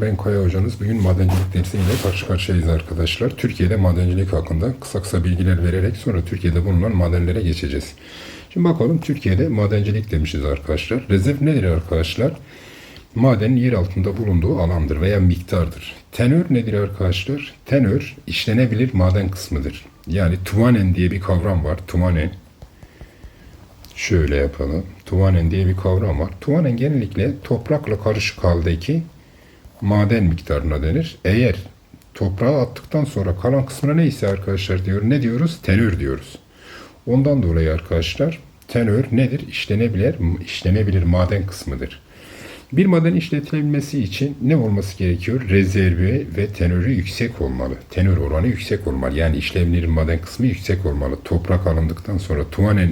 Ben Kaya hocanız. Bugün madencilik dersiyle karşı karşıyayız arkadaşlar. Türkiye'de madencilik hakkında kısa kısa bilgiler vererek sonra Türkiye'de bulunan madenlere geçeceğiz. Şimdi bakalım Türkiye'de madencilik demişiz arkadaşlar. Rezerv nedir arkadaşlar? Madenin yer altında bulunduğu alandır veya miktardır. Tenör nedir arkadaşlar? Tenör işlenebilir maden kısmıdır. Yani tuvanen diye bir kavram var. Tuvanen Şöyle yapalım. Tuvanen diye bir kavram var. Tuvanen genellikle toprakla karışık haldeki maden miktarına denir. Eğer toprağa attıktan sonra kalan kısmına neyse arkadaşlar diyor. Ne diyoruz? Tenör diyoruz. Ondan dolayı arkadaşlar tenör nedir? İşlenebilir, işlenebilir maden kısmıdır. Bir maden işletilebilmesi için ne olması gerekiyor? Rezervi ve tenörü yüksek olmalı. Tenör oranı yüksek olmalı. Yani işlenebilir maden kısmı yüksek olmalı. Toprak alındıktan sonra tuvanen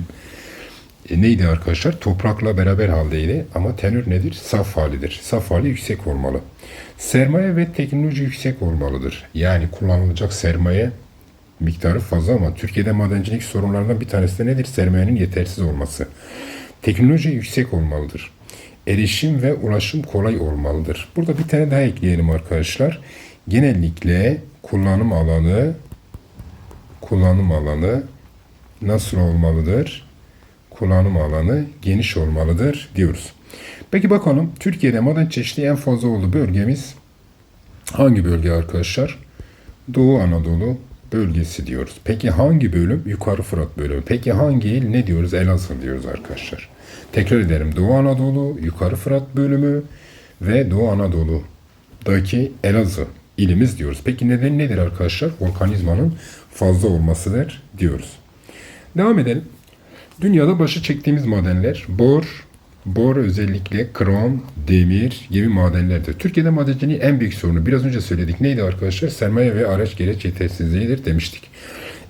e, neydi arkadaşlar? Toprakla beraber haldeydi ama tenür nedir? Saf halidir. Saf hali yüksek olmalı. Sermaye ve teknoloji yüksek olmalıdır. Yani kullanılacak sermaye miktarı fazla ama Türkiye'de madencilik sorunlarından bir tanesi de nedir? Sermayenin yetersiz olması. Teknoloji yüksek olmalıdır. Erişim ve ulaşım kolay olmalıdır. Burada bir tane daha ekleyelim arkadaşlar. Genellikle kullanım alanı kullanım alanı nasıl olmalıdır? Kullanım alanı geniş olmalıdır diyoruz. Peki bakalım Türkiye'de maden çeşitliği en fazla olduğu bölgemiz hangi bölge arkadaşlar? Doğu Anadolu bölgesi diyoruz. Peki hangi bölüm? Yukarı Fırat bölümü. Peki hangi il? Ne diyoruz? Elazığ diyoruz arkadaşlar. Tekrar ederim. Doğu Anadolu, Yukarı Fırat bölümü ve Doğu Anadolu'daki Elazığ ilimiz diyoruz. Peki neden nedir arkadaşlar? Volkanizmanın fazla olmasıdır diyoruz. Devam edelim. Dünyada başı çektiğimiz madenler bor, bor özellikle krom, demir gibi madenlerdir. Türkiye'de madenciliğin en büyük sorunu biraz önce söyledik. Neydi arkadaşlar? Sermaye ve araç gereç yetersizliğidir demiştik.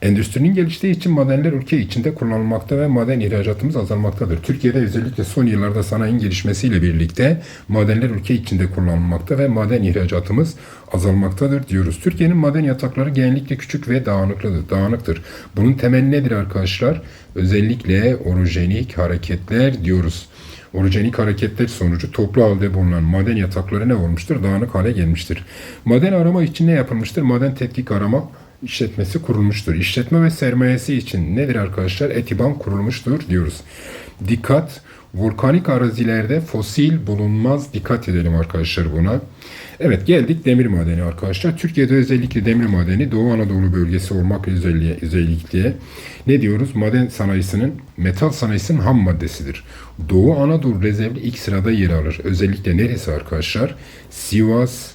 Endüstrinin geliştiği için madenler ülke içinde kullanılmakta ve maden ihracatımız azalmaktadır. Türkiye'de özellikle son yıllarda sanayinin gelişmesiyle birlikte madenler ülke içinde kullanılmakta ve maden ihracatımız azalmaktadır diyoruz. Türkiye'nin maden yatakları genellikle küçük ve dağınıklıdır, dağınıktır. Bunun temeli nedir arkadaşlar? Özellikle orojenik hareketler diyoruz. Orojenik hareketler sonucu toplu halde bulunan maden yatakları ne olmuştur? Dağınık hale gelmiştir. Maden arama için ne yapılmıştır? Maden tetkik arama işletmesi kurulmuştur. İşletme ve sermayesi için nedir arkadaşlar? Etiban kurulmuştur diyoruz. Dikkat! Volkanik arazilerde fosil bulunmaz. Dikkat edelim arkadaşlar buna. Evet geldik demir madeni arkadaşlar. Türkiye'de özellikle demir madeni Doğu Anadolu bölgesi olmak özelliği, özellikle ne diyoruz? Maden sanayisinin, metal sanayisinin ham maddesidir. Doğu Anadolu rezervli ilk sırada yer alır. Özellikle neresi arkadaşlar? Sivas,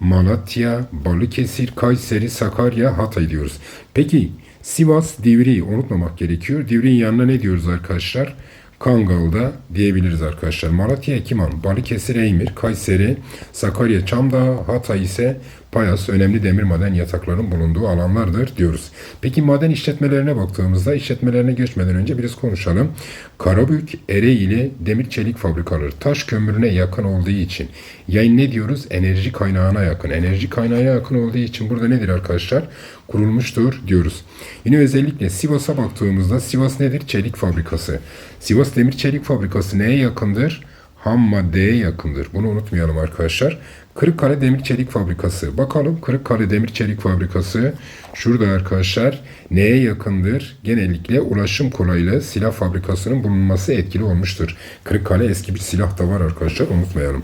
Malatya, Balıkesir, Kayseri, Sakarya, Hatay diyoruz. Peki Sivas, Divriği unutmamak gerekiyor. Divriğin yanına ne diyoruz arkadaşlar? Kangal'da diyebiliriz arkadaşlar. Malatya, Kiman, Balıkesir, Eymir, Kayseri, Sakarya, Çamdağ, Hatay ise Payas önemli demir maden yataklarının bulunduğu alanlardır diyoruz. Peki maden işletmelerine baktığımızda işletmelerine geçmeden önce biraz konuşalım. Karabük, Ereğli demir çelik fabrikaları taş kömürüne yakın olduğu için yani ne diyoruz? Enerji kaynağına yakın. Enerji kaynağına yakın olduğu için burada nedir arkadaşlar? Kurulmuştur diyoruz. Yine özellikle Sivas'a baktığımızda Sivas nedir? Çelik fabrikası. Sivas Demir Çelik Fabrikası neye yakındır? ham maddeye yakındır. Bunu unutmayalım arkadaşlar. Kırıkkale Demir Çelik Fabrikası. Bakalım Kırıkkale Demir Çelik Fabrikası şurada arkadaşlar neye yakındır? Genellikle ulaşım kolaylığı silah fabrikasının bulunması etkili olmuştur. Kırıkkale eski bir silah da var arkadaşlar unutmayalım.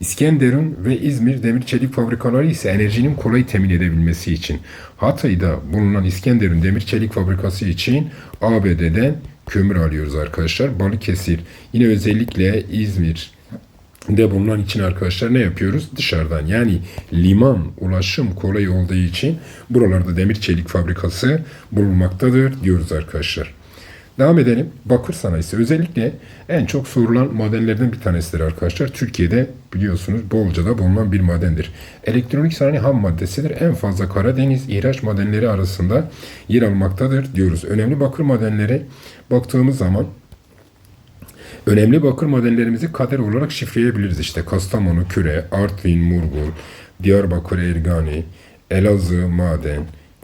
İskenderun ve İzmir demir çelik fabrikaları ise enerjinin kolay temin edebilmesi için. Hatay'da bulunan İskenderun demir çelik fabrikası için ABD'den kömür alıyoruz arkadaşlar. Balıkesir yine özellikle İzmir de bulunan için arkadaşlar ne yapıyoruz? Dışarıdan yani liman ulaşım kolay olduğu için buralarda demir çelik fabrikası bulunmaktadır diyoruz arkadaşlar. Devam edelim. Bakır sanayisi özellikle en çok sorulan madenlerden bir tanesidir arkadaşlar. Türkiye'de biliyorsunuz bolca da bulunan bir madendir. Elektronik sanayi ham maddesidir. En fazla Karadeniz ihraç madenleri arasında yer almaktadır diyoruz. Önemli bakır madenleri baktığımız zaman önemli bakır madenlerimizi kader olarak şifreyebiliriz. İşte Kastamonu, Küre, Artvin, Murgun, Diyarbakır, Ergani, Elazığ, Maden,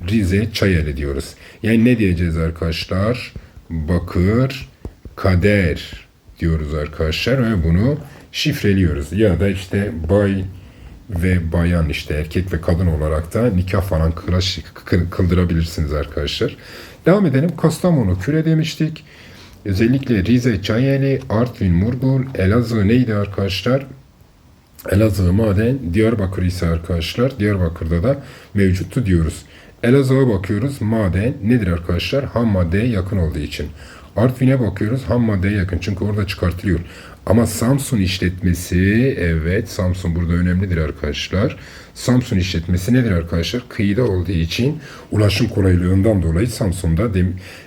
Rize, Çayeli diyoruz. Yani ne diyeceğiz arkadaşlar? bakır, kader diyoruz arkadaşlar ve bunu şifreliyoruz. Ya da işte bay ve bayan işte erkek ve kadın olarak da nikah falan kıldırabilirsiniz arkadaşlar. Devam edelim. Kastamonu küre demiştik. Özellikle Rize, Çayeli, Artvin, Murgul, Elazığ neydi arkadaşlar? Elazığ maden, Diyarbakır ise arkadaşlar Diyarbakır'da da mevcuttu diyoruz. Elazığ'a bakıyoruz maden nedir arkadaşlar? Ham maddeye yakın olduğu için. Artvin'e bakıyoruz ham maddeye yakın çünkü orada çıkartılıyor. Ama Samsun işletmesi evet Samsun burada önemlidir arkadaşlar. Samsun işletmesi nedir arkadaşlar? Kıyıda olduğu için ulaşım kolaylığından dolayı Samsun'da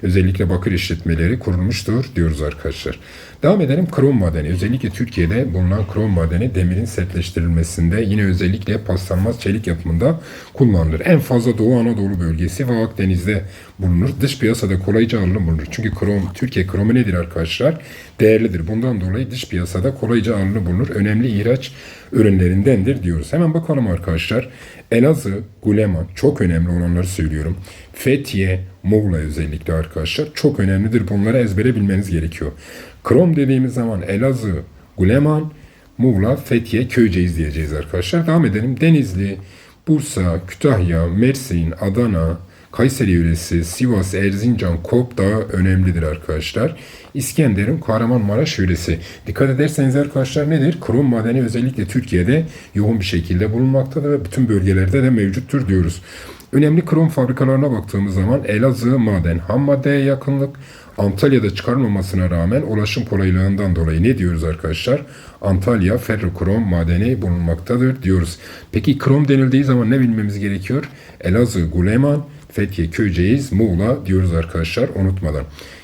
özellikle bakır işletmeleri kurulmuştur diyoruz arkadaşlar. Devam edelim krom madeni. Özellikle Türkiye'de bulunan krom madeni demirin sertleştirilmesinde yine özellikle paslanmaz çelik yapımında kullanılır. En fazla Doğu Anadolu bölgesi ve Akdeniz'de bulunur. Dış piyasada kolayca alınır. Çünkü krom, Türkiye kromu nedir arkadaşlar? Değerlidir. Bundan dolayı dış piyasada kolayca alınır bulunur. Önemli ihraç ürünlerindendir diyoruz. Hemen bakalım arkadaşlar. Elazığ, Guleman çok önemli olanları söylüyorum. Fethiye, Muğla özellikle arkadaşlar çok önemlidir. Bunları ezbere bilmeniz gerekiyor. Krom dediğimiz zaman Elazığ, Guleman, Muğla, Fethiye, Köyceğiz diyeceğiz arkadaşlar. Devam edelim. Denizli, Bursa, Kütahya, Mersin, Adana, Kayseri yöresi, Sivas, Erzincan, Kop Dağı önemlidir arkadaşlar. İskenderun, Kahramanmaraş yöresi. Dikkat ederseniz arkadaşlar nedir? Krom madeni özellikle Türkiye'de yoğun bir şekilde bulunmaktadır ve bütün bölgelerde de mevcuttur diyoruz. Önemli krom fabrikalarına baktığımız zaman Elazığ maden ham maddeye yakınlık, Antalya'da çıkarılmamasına rağmen ulaşım kolaylığından dolayı ne diyoruz arkadaşlar? Antalya ferrokrom madeni bulunmaktadır diyoruz. Peki krom denildiği zaman ne bilmemiz gerekiyor? Elazığ, Guleman, Fethiye, Köyceğiz, Muğla diyoruz arkadaşlar unutmadan.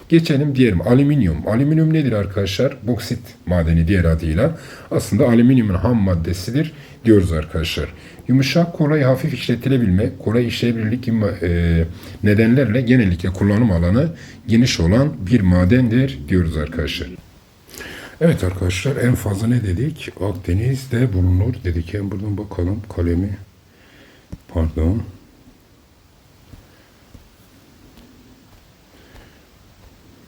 Geçelim diyelim alüminyum. Alüminyum nedir arkadaşlar? Boksit madeni diğer adıyla. Aslında alüminyumun ham maddesidir diyoruz arkadaşlar. Yumuşak, kolay, hafif işletilebilme, kolay işleyebilirlik e, nedenlerle genellikle kullanım alanı geniş olan bir madendir diyoruz arkadaşlar. Evet arkadaşlar en fazla ne dedik? Akdeniz'de bulunur dedik. Hem buradan bakalım kalemi. Pardon.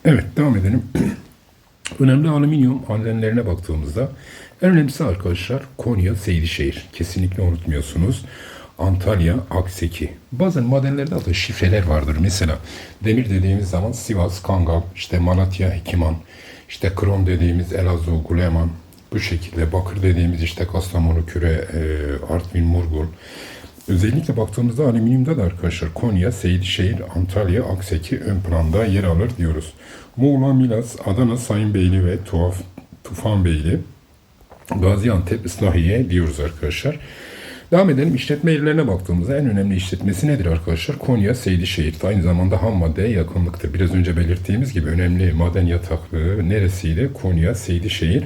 Evet devam edelim. Önemli alüminyum madenlerine baktığımızda en önemlisi arkadaşlar Konya, Seydişehir. Kesinlikle unutmuyorsunuz. Antalya, Akseki. Bazen madenlerde adı şifreler vardır. Mesela demir dediğimiz zaman Sivas, Kangal, işte Malatya, Hekiman, işte krom dediğimiz Elazığ, Guleman, bu şekilde bakır dediğimiz işte Kastamonu, Küre, e, Artvin, Murgul. Özellikle baktığımızda alüminyumda da arkadaşlar Konya, Seydişehir, Antalya, Akseki ön planda yer alır diyoruz. Muğla, Milas, Adana, Sayınbeyli ve Tuhaf, Tufanbeyli, Gaziantep, Islahiye diyoruz arkadaşlar. Devam edelim. İşletme yerlerine baktığımızda en önemli işletmesi nedir arkadaşlar? Konya, Seydişehir. Aynı zamanda ham maddeye yakınlıktır. Biraz önce belirttiğimiz gibi önemli maden yataklığı neresiydi? Konya, Seydişehir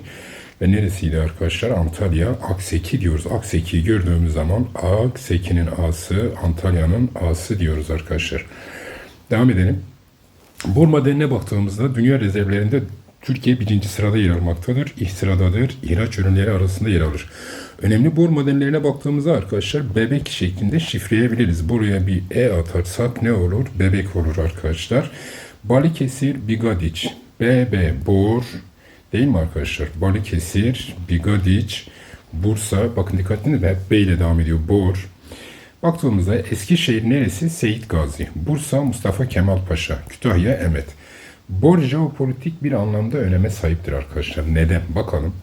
ve neresiydi arkadaşlar? Antalya, Akseki diyoruz. Akseki'yi gördüğümüz zaman Akseki'nin A'sı, Antalya'nın A'sı diyoruz arkadaşlar. Devam edelim. Bor madenine baktığımızda dünya rezervlerinde Türkiye birinci sırada yer almaktadır. İlk sıradadır. İhraç ürünleri arasında yer alır. Önemli bor madenlerine baktığımızda arkadaşlar bebek şeklinde şifreyebiliriz. Buraya bir E atarsak ne olur? Bebek olur arkadaşlar. Balıkesir, Bigadiç, BB, Bor değil mi arkadaşlar? Balıkesir, Bigadiç, Bursa, bakın dikkatli hep B ile devam ediyor. Bor, Baktığımızda Eskişehir neresi? Seyit Gazi. Bursa Mustafa Kemal Paşa. Kütahya Emet. Bor jeopolitik bir anlamda öneme sahiptir arkadaşlar. Neden? Bakalım.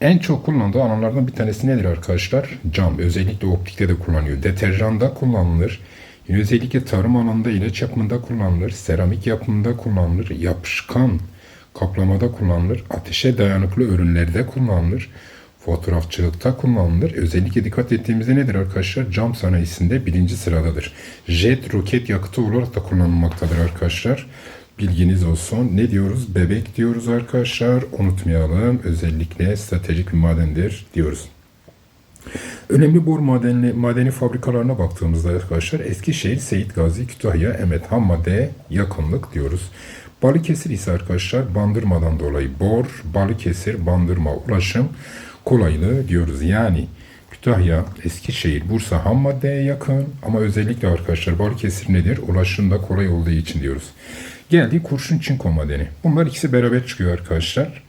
En çok kullandığı alanlardan bir tanesi nedir arkadaşlar? Cam. Özellikle optikte de kullanıyor. Deterjanda kullanılır. Özellikle tarım alanında ilaç yapımında kullanılır. Seramik yapımında kullanılır. Yapışkan kaplamada kullanılır. Ateşe dayanıklı ürünlerde kullanılır fotoğrafçılıkta kullanılır. Özellikle dikkat ettiğimizde nedir arkadaşlar? Cam sanayisinde birinci sıradadır. Jet roket yakıtı olarak da kullanılmaktadır arkadaşlar. Bilginiz olsun. Ne diyoruz? Bebek diyoruz arkadaşlar. Unutmayalım. Özellikle stratejik bir madendir diyoruz. Önemli bor madenli, madeni fabrikalarına baktığımızda arkadaşlar Eskişehir, Seyit Gazi, Kütahya, Emet ham maddeye yakınlık diyoruz. Balıkesir ise arkadaşlar bandırmadan dolayı bor, Balıkesir, bandırma, ulaşım kolaylığı diyoruz. Yani Kütahya, Eskişehir, Bursa ham maddeye yakın ama özellikle arkadaşlar Balıkesir nedir? Ulaşımda kolay olduğu için diyoruz. Geldi kurşun çinko madeni. Bunlar ikisi beraber çıkıyor arkadaşlar.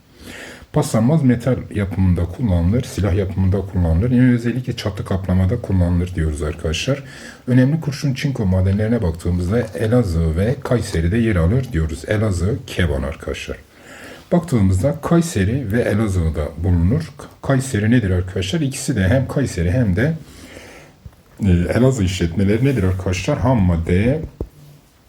Paslanmaz metal yapımında kullanılır, silah yapımında kullanılır. Yine özellikle çatı kaplamada kullanılır diyoruz arkadaşlar. Önemli kurşun çinko madenlerine baktığımızda Elazığ ve Kayseri'de yer alır diyoruz. Elazığ, Keban arkadaşlar. Baktığımızda Kayseri ve Elazığ'da bulunur. Kayseri nedir arkadaşlar? İkisi de hem Kayseri hem de e, Elazığ işletmeleri nedir arkadaşlar? Ham maddeye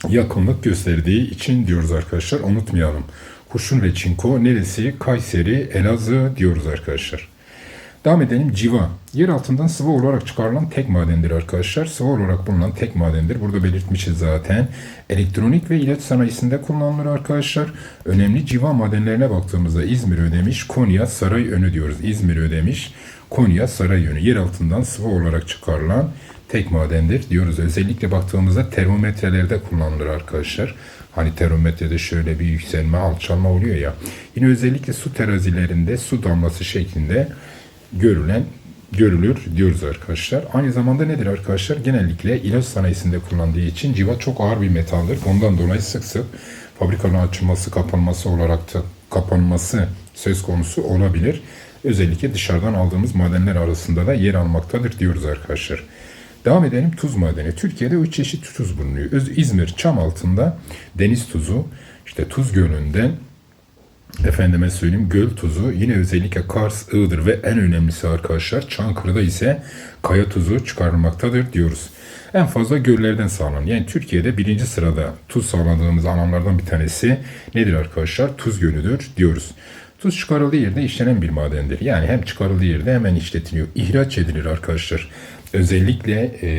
yakınlık gösterdiği için diyoruz arkadaşlar. Unutmayalım. Kurşun ve çinko neresi? Kayseri, Elazığ diyoruz arkadaşlar. Devam edelim. Civa. Yer altından sıvı olarak çıkarılan tek madendir arkadaşlar. Sıvı olarak bulunan tek madendir. Burada belirtmişiz zaten. Elektronik ve ilaç sanayisinde kullanılır arkadaşlar. Önemli civa madenlerine baktığımızda İzmir ödemiş, Konya Saray Önü diyoruz. İzmir ödemiş, Konya Saray Önü. Yer altından sıvı olarak çıkarılan tek madendir diyoruz. Özellikle baktığımızda termometrelerde kullanılır arkadaşlar. Hani termometrede şöyle bir yükselme, alçalma oluyor ya. Yine özellikle su terazilerinde su damlası şeklinde görülen görülür diyoruz arkadaşlar. Aynı zamanda nedir arkadaşlar? Genellikle ilaç sanayisinde kullandığı için civa çok ağır bir metaldir. Ondan dolayı sık sık fabrikanın açılması, kapanması olarak da kapanması söz konusu olabilir. Özellikle dışarıdan aldığımız madenler arasında da yer almaktadır diyoruz arkadaşlar. Devam edelim tuz madeni. Türkiye'de üç çeşit tuz bulunuyor. İzmir çam altında deniz tuzu, işte Tuz Gölü'nden efendime söyleyeyim göl tuzu yine özellikle Kars, Iğdır ve en önemlisi arkadaşlar Çankırı'da ise kaya tuzu çıkarılmaktadır diyoruz. En fazla göllerden sağlanan yani Türkiye'de birinci sırada tuz sağladığımız alanlardan bir tanesi nedir arkadaşlar? Tuz gölüdür diyoruz. Tuz çıkarıldığı yerde işlenen bir madendir. Yani hem çıkarıldığı yerde hemen işletiliyor. İhraç edilir arkadaşlar. Özellikle e,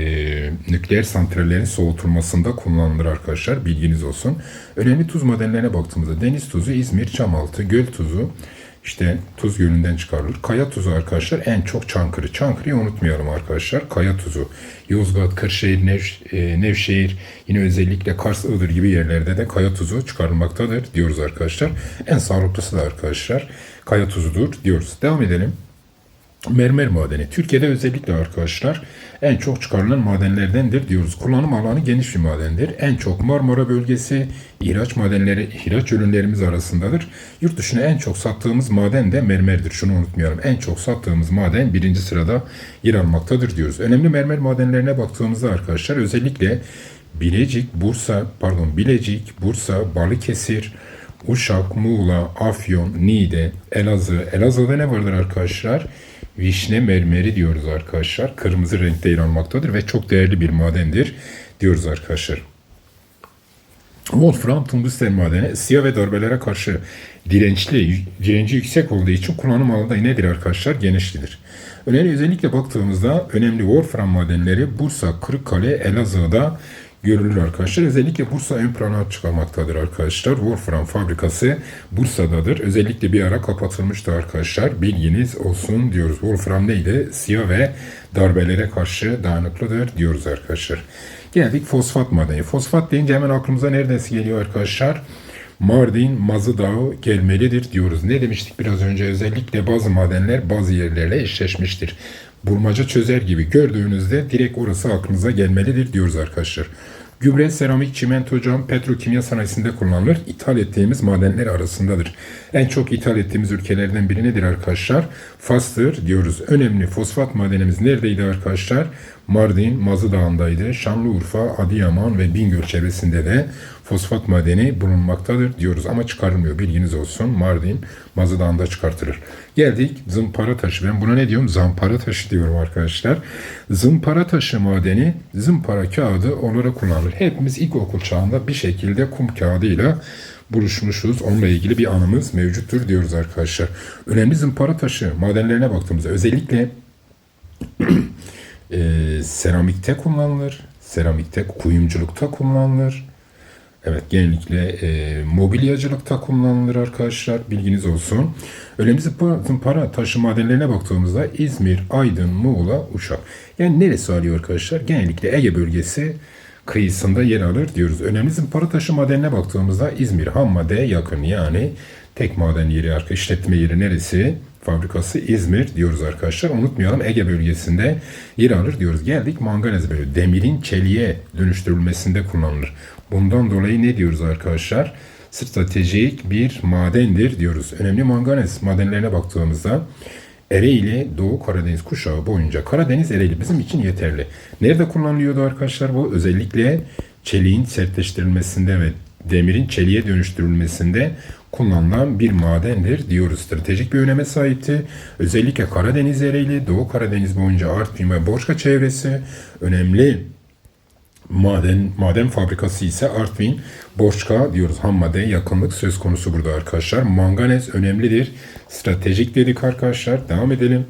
nükleer santrallerin soğutulmasında kullanılır arkadaşlar. Bilginiz olsun. Önemli tuz madenlerine baktığımızda deniz tuzu, İzmir, Çamaltı, göl tuzu, işte tuz gölünden çıkarılır. Kaya tuzu arkadaşlar en çok Çankırı. Çankırı'yı unutmayalım arkadaşlar. Kaya tuzu. Yozgat, Kırşehir, Nev, e, Nevşehir yine özellikle Kars, Iğdır gibi yerlerde de kaya tuzu çıkarılmaktadır diyoruz arkadaşlar. En sağlıklısı da arkadaşlar kaya tuzudur diyoruz. Devam edelim. Mermer madeni. Türkiye'de özellikle arkadaşlar en çok çıkarılan madenlerdendir diyoruz. Kullanım alanı geniş bir madendir. En çok Marmara bölgesi ihraç madenleri, ihraç ürünlerimiz arasındadır. Yurt dışına en çok sattığımız maden de mermerdir. Şunu unutmayalım. En çok sattığımız maden birinci sırada yer almaktadır diyoruz. Önemli mermer madenlerine baktığımızda arkadaşlar özellikle Bilecik, Bursa, pardon Bilecik, Bursa, Balıkesir, Uşak, Muğla, Afyon, Niğde, Elazığ. Elazığ'da ne vardır arkadaşlar? Vişne mermeri diyoruz arkadaşlar. Kırmızı renkte yer ve çok değerli bir madendir diyoruz arkadaşlar. Wolfram tungsten madeni siyah ve darbelere karşı dirençli, direnci yüksek olduğu için kullanım alanı da nedir arkadaşlar? Genişlidir. Önemli özellikle baktığımızda önemli Wolfram madenleri Bursa, Kırıkkale, Elazığ'da görülür arkadaşlar. Özellikle Bursa ön plana çıkarmaktadır arkadaşlar. Wolfram fabrikası Bursa'dadır. Özellikle bir ara kapatılmıştı arkadaşlar. Bilginiz olsun diyoruz. Wolfram neydi? Siyah ve darbelere karşı dayanıklıdır diyoruz arkadaşlar. Geldik fosfat madeni. Fosfat deyince hemen aklımıza neredesi geliyor arkadaşlar? Mardin, Mazı Dağı gelmelidir diyoruz. Ne demiştik biraz önce? Özellikle bazı madenler bazı yerlerle eşleşmiştir. Bulmaca çözer gibi gördüğünüzde direkt orası aklınıza gelmelidir diyoruz arkadaşlar. Gübre, seramik, çimento, cam, petrokimya sanayisinde kullanılır. İthal ettiğimiz madenler arasındadır. En çok ithal ettiğimiz ülkelerden biri nedir arkadaşlar? Fas'tır diyoruz. Önemli fosfat madenimiz neredeydi arkadaşlar? Mardin, Mazı Dağı'ndaydı. Şanlıurfa, Adıyaman ve Bingöl çevresinde de fosfat madeni bulunmaktadır diyoruz. Ama çıkarılmıyor bilginiz olsun. Mardin, Mazı Dağı'nda çıkartılır. Geldik zımpara taşı. Ben buna ne diyorum? Zampara taşı diyorum arkadaşlar. Zımpara taşı madeni zımpara kağıdı olarak kullanılır. Hepimiz ilkokul çağında bir şekilde kum kağıdıyla buluşmuşuz. Onunla ilgili bir anımız mevcuttur diyoruz arkadaşlar. Önemli zımpara taşı madenlerine baktığımızda özellikle e, seramikte kullanılır. Seramikte, kuyumculukta kullanılır. Evet genellikle e, mobilyacılıkta kullanılır arkadaşlar. Bilginiz olsun. Önemli zımpara taşı madenlerine baktığımızda İzmir, Aydın, Muğla, Uşak. Yani neresi alıyor arkadaşlar? Genellikle Ege bölgesi kıyısında yer alır diyoruz. Önemli zımpara taşı madenine baktığımızda İzmir ham maddeye yakın. Yani tek maden yeri, arka işletme yeri neresi? Fabrikası İzmir diyoruz arkadaşlar. Unutmayalım Ege bölgesinde yer alır diyoruz. Geldik manganez bölümü. Demirin çeliğe dönüştürülmesinde kullanılır. Bundan dolayı ne diyoruz arkadaşlar? stratejik bir madendir diyoruz. Önemli manganez madenlerine baktığımızda Ereğli Doğu Karadeniz kuşağı boyunca Karadeniz Ereğli bizim için yeterli. Nerede kullanılıyordu arkadaşlar bu? Özellikle çeliğin sertleştirilmesinde ve demirin çeliğe dönüştürülmesinde kullanılan bir madendir diyoruz. Stratejik bir öneme sahipti. Özellikle Karadeniz Ereğli, Doğu Karadeniz boyunca Artvin ve Borçka çevresi önemli maden maden fabrikası ise Artvin, Borçka diyoruz ham maddeye yakınlık söz konusu burada arkadaşlar. Manganez önemlidir. Stratejik dedik arkadaşlar. Devam edelim.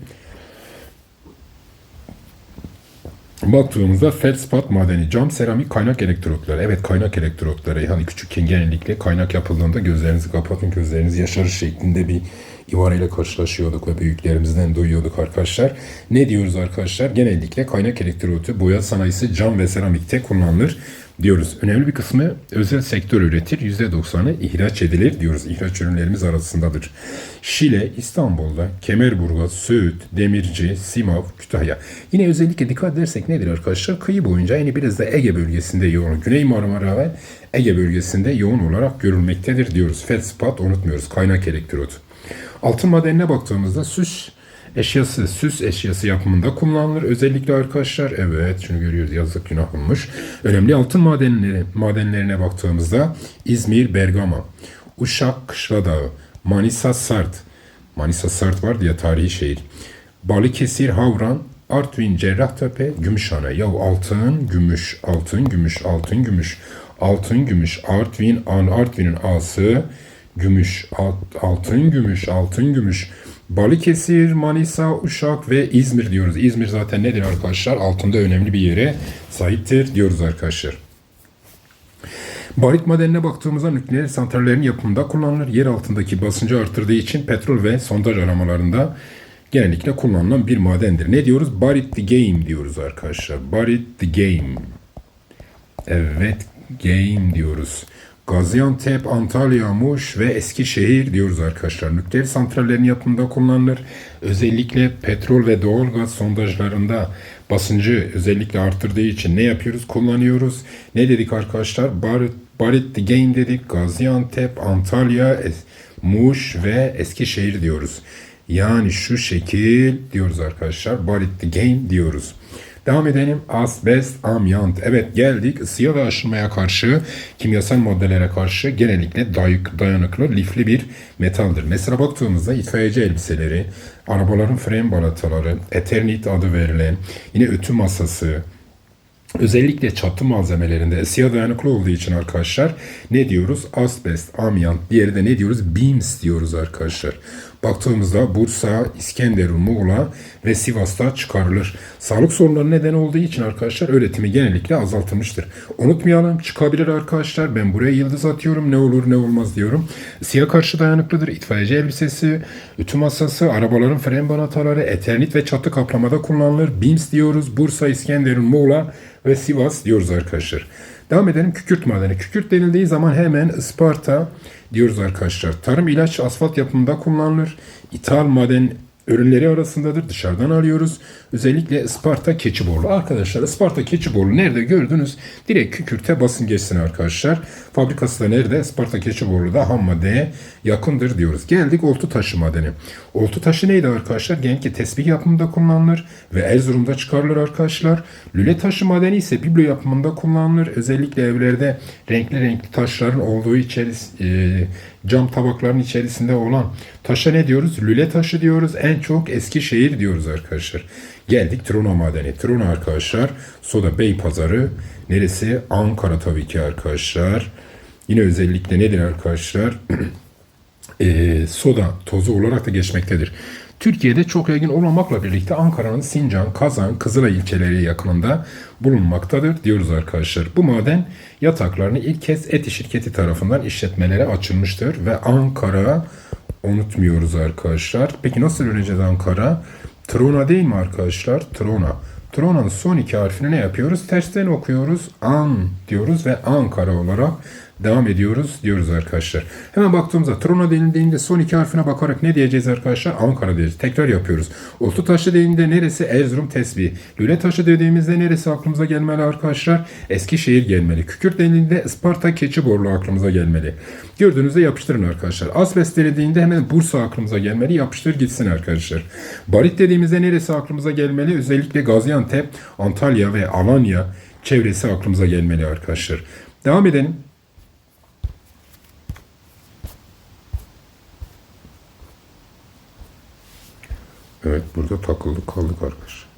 Baktığımızda feldspat madeni, cam, seramik, kaynak elektrotları. Evet kaynak elektrotları. Hani küçükken genellikle kaynak yapıldığında gözlerinizi kapatın, gözleriniz yaşarır şeklinde bir ibareyle karşılaşıyorduk ve büyüklerimizden duyuyorduk arkadaşlar. Ne diyoruz arkadaşlar? Genellikle kaynak elektrotu, boya sanayisi, cam ve seramikte kullanılır diyoruz. Önemli bir kısmı özel sektör üretir. %90'ı ihraç edilir diyoruz. İhraç ürünlerimiz arasındadır. Şile, İstanbul'da, Kemerburgaz, Söğüt, Demirci, Simav, Kütahya. Yine özellikle dikkat edersek nedir arkadaşlar? Kıyı boyunca yani biraz da Ege bölgesinde yoğun. Güney Marmara ve Ege bölgesinde yoğun olarak görülmektedir diyoruz. Feldspat unutmuyoruz. Kaynak elektrot. Altın madenine baktığımızda süs eşyası, süs eşyası yapımında kullanılır. Özellikle arkadaşlar evet şunu görüyoruz yazık günah olmuş. Önemli altın madenleri, madenlerine baktığımızda İzmir, Bergama, Uşak, Kışla Manisa, Sart. Manisa, Sart var diye tarihi şehir. Balıkesir, Havran, Artvin, Cerrahtepe, Gümüşhane. Ya altın, gümüş, altın, gümüş, altın, gümüş, altın, gümüş, Artvin, An Artvin'in A'sı, gümüş, alt- altın, gümüş, altın, gümüş. Balıkesir, Manisa, Uşak ve İzmir diyoruz. İzmir zaten nedir arkadaşlar? Altında önemli bir yere sahiptir diyoruz arkadaşlar. Barit madenine baktığımızda nükleer santrallerin yapımında kullanılır. Yer altındaki basıncı artırdığı için petrol ve sondaj aramalarında genellikle kullanılan bir madendir. Ne diyoruz? Barit the game diyoruz arkadaşlar. Barit the game. Evet, game diyoruz. Gaziantep, Antalya, Muş ve Eskişehir diyoruz arkadaşlar. Nükleer santrallerin yapımında kullanılır. Özellikle petrol ve doğalgaz sondajlarında basıncı özellikle arttırdığı için ne yapıyoruz? Kullanıyoruz. Ne dedik arkadaşlar? Barit, Barit the game dedik. Gaziantep, Antalya, Es- Muş ve Eskişehir diyoruz. Yani şu şekil diyoruz arkadaşlar. Barit the game diyoruz. Devam edelim. Asbest, amyant. Evet geldik ısıya ve aşınmaya karşı, kimyasal maddelere karşı genellikle dayanıklı, lifli bir metaldir. Mesela baktığımızda itfaiyeci elbiseleri, arabaların fren balataları, Eternit adı verilen, yine ütü masası, Özellikle çatı malzemelerinde ısıya dayanıklı olduğu için arkadaşlar ne diyoruz? Asbest, amyant, diğeri de ne diyoruz? Beams diyoruz arkadaşlar. Baktığımızda Bursa, İskenderun, Muğla ve Sivas'ta çıkarılır. Sağlık sorunları neden olduğu için arkadaşlar üretimi genellikle azaltılmıştır. Unutmayalım çıkabilir arkadaşlar. Ben buraya yıldız atıyorum. Ne olur ne olmaz diyorum. Isıya karşı dayanıklıdır. İtfaiyeci elbisesi, ütü masası, arabaların fren balataları, eternit ve çatı kaplamada kullanılır. Beams diyoruz. Bursa, İskenderun, Muğla ve Sivas diyoruz arkadaşlar. Devam edelim kükürt madeni. Kükürt denildiği zaman hemen Isparta diyoruz arkadaşlar. Tarım, ilaç, asfalt yapımında kullanılır. İthal maden ürünleri arasındadır. Dışarıdan alıyoruz. Özellikle Isparta Keçiborlu. Arkadaşlar Isparta Keçiborlu nerede gördünüz? Direkt kükürte basın geçsin arkadaşlar. Fabrikası da nerede? Isparta Keçiborlu'da ham maddeye yakındır diyoruz. Geldik oltu taşı madeni. Oltu taşı neydi arkadaşlar? Genellikle tesbih yapımında kullanılır ve Erzurum'da çıkarılır arkadaşlar. Lüle taşı madeni ise biblo yapımında kullanılır. Özellikle evlerde renkli renkli taşların olduğu içeris e, cam tabakların içerisinde olan taşa ne diyoruz? Lüle taşı diyoruz. En çok Eskişehir diyoruz arkadaşlar. Geldik Truna madeni. Truna arkadaşlar Soda Bey Pazarı. Neresi? Ankara tabii ki arkadaşlar. Yine özellikle nedir arkadaşlar? e, soda tozu olarak da geçmektedir. Türkiye'de çok yaygın olmamakla birlikte Ankara'nın Sincan, Kazan, Kızılay ilçeleri yakınında bulunmaktadır diyoruz arkadaşlar. Bu maden yataklarını ilk kez ETİ şirketi tarafından işletmelere açılmıştır ve Ankara unutmuyoruz arkadaşlar. Peki nasıl öğreneceğiz Ankara? Trona değil mi arkadaşlar? Trona. Trona'nın son iki harfini ne yapıyoruz? Tersten okuyoruz. An diyoruz ve Ankara olarak devam ediyoruz diyoruz arkadaşlar. Hemen baktığımızda Trona denildiğinde son iki harfine bakarak ne diyeceğiz arkadaşlar? Ankara diyeceğiz. Tekrar yapıyoruz. Oltu taşı dediğinde neresi? Erzurum tesbih. Lüle taşı dediğimizde neresi aklımıza gelmeli arkadaşlar? Eskişehir gelmeli. Kükürt denildiğinde Isparta Keçiborlu aklımıza gelmeli. Gördüğünüzde yapıştırın arkadaşlar. Asbest denildiğinde hemen Bursa aklımıza gelmeli. Yapıştır gitsin arkadaşlar. Barit dediğimizde neresi aklımıza gelmeli? Özellikle Gaziantep, Antalya ve Alanya çevresi aklımıza gelmeli arkadaşlar. Devam edelim. Evet burada takıldık kaldık arkadaşlar.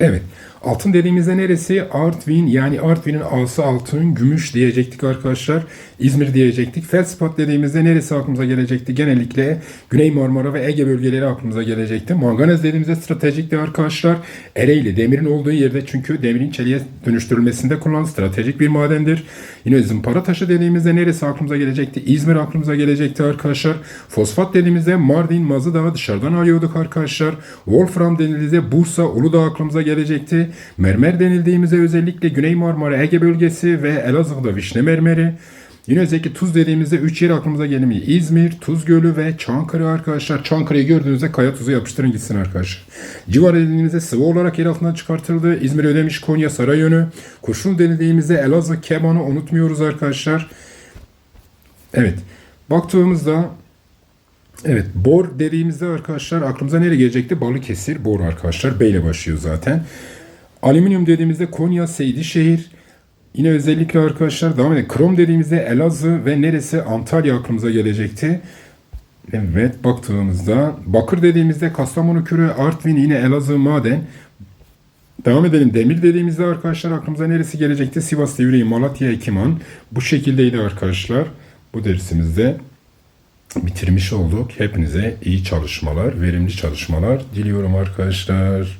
Evet. Altın dediğimizde neresi? Artvin yani Artvin'in A'sı altın, gümüş diyecektik arkadaşlar. İzmir diyecektik. Feldspat dediğimizde neresi aklımıza gelecekti? Genellikle Güney Marmara ve Ege bölgeleri aklımıza gelecekti. Manganez dediğimizde stratejikti arkadaşlar. Ereğli demirin olduğu yerde çünkü demirin çeliğe dönüştürülmesinde kullanılan stratejik bir madendir. Yine zımpara taşı dediğimizde neresi aklımıza gelecekti? İzmir aklımıza gelecekti arkadaşlar. Fosfat dediğimizde Mardin, Mazıdağ dışarıdan alıyorduk arkadaşlar. Wolfram denildiğinde Bursa, Uludağ aklımıza gelecekti. Mermer denildiğimizde özellikle Güney Marmara, Ege bölgesi ve Elazığ'da vişne mermeri. Yine özellikle tuz dediğimizde 3 yer aklımıza gelmiyor. İzmir, Tuz Gölü ve Çankırı arkadaşlar. Çankırı'yı gördüğünüzde kaya tuzu yapıştırın gitsin arkadaşlar. Civar dediğimizde sıvı olarak yer altından çıkartıldı. İzmir Ödemiş, Konya, Sarayönü. Kurşun denildiğimizde Elazığ, Keman'ı unutmuyoruz arkadaşlar. Evet. Baktığımızda Evet, bor dediğimizde arkadaşlar aklımıza nereye gelecekti? Balıkesir, bor arkadaşlar. B ile başlıyor zaten. Alüminyum dediğimizde Konya, Seydişehir. Yine özellikle arkadaşlar devam edelim. Krom dediğimizde Elazığ ve neresi? Antalya aklımıza gelecekti. Evet, baktığımızda bakır dediğimizde Kastamonu Kürü, Artvin, yine Elazığ maden. Devam edelim. Demir dediğimizde arkadaşlar aklımıza neresi gelecekti? Sivas, Divriği, Malatya, Ekiman. Bu şekildeydi arkadaşlar. Bu dersimizde bitirmiş olduk. Hepinize iyi çalışmalar, verimli çalışmalar diliyorum arkadaşlar.